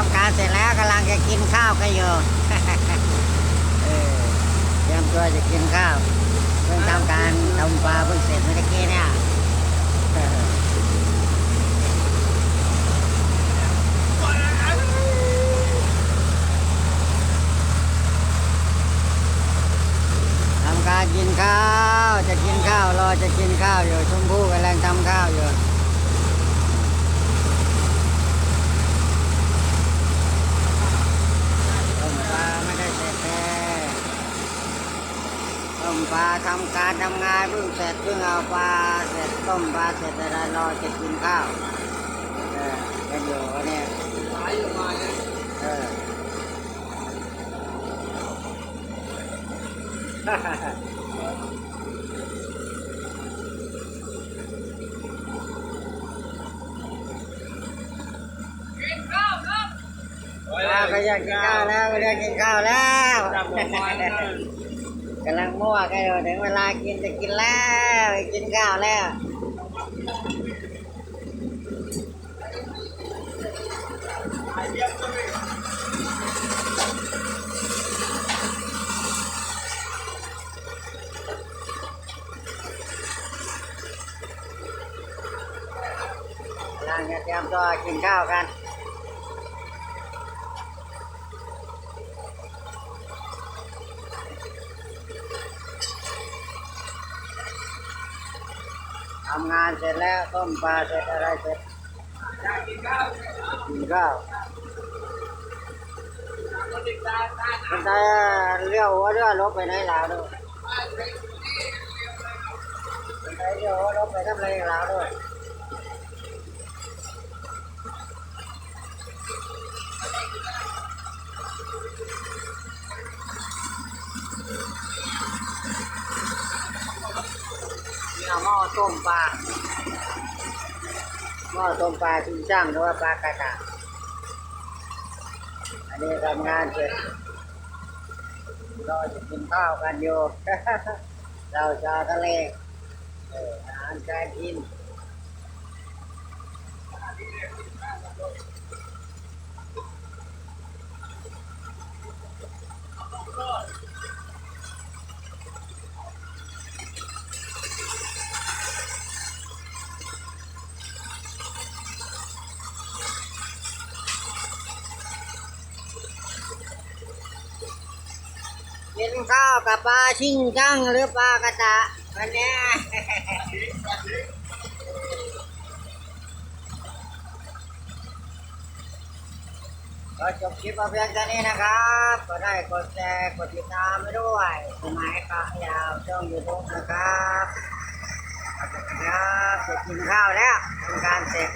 ทำการเสร็จแล้วกำลังจะกินข้าวกันอยู่เตรียมตัวจะกินข้าวเพิ่งทำการทำปลาเพิ่งเสร็จเมื่อกี้เนี่ยทำการกินข้าวจะกินข้าวรอจะกินข้าวอยู่ชมพู่กำลังทำข้าวอยู่ ต้มปลาไม่ได้เสร็จแน่ต้ม ปลาทำการทำงานเพิ่งเสร็จเพิ่งเอาปลาเสร็จต้มปลาเสร็จอะไรรอจะกินข้าวเออกันอยู่วะเนี่ยเออข้าวก็อยากกินข้าวแล้วก็อยากกินข้าวแล้ว กำลังมั่วกันอยู่ถึงเวลากินจะกินแล้วกินข้าวแล้วกำลังจะเตรียมตัวกินข้าวกัน ทำงานเสร็จแล้วต้มปลาเสร็จอะไรเสร็จกินข้าวคนไทยเลี้ยวหัวเรือลบไปไหนลาวด้วยคนไทยเลี้ยวหัวลบไปทำอะไรลาวด้วยนี่เอา หม้อต้มปลา หม้อต้มปลาชิงช่างหรือว่าปลากระดาษอันนี้ทำงานเสร็จรอจะกินข้าวกันอยู่เราชาวทะเลอาหารการกิน กินข้าวกับปลาชิงจังหรือปลากระตะวันนี้ก็จบคลิปเอาเพียงแค่นี้นะครับ ก็ได้กดแชร์กดติดตามไปด้วยสมัยกะยาวช่องยูทูบนะครับขอบคุณครับจะกินข้าวแล้วทำการเสร็จ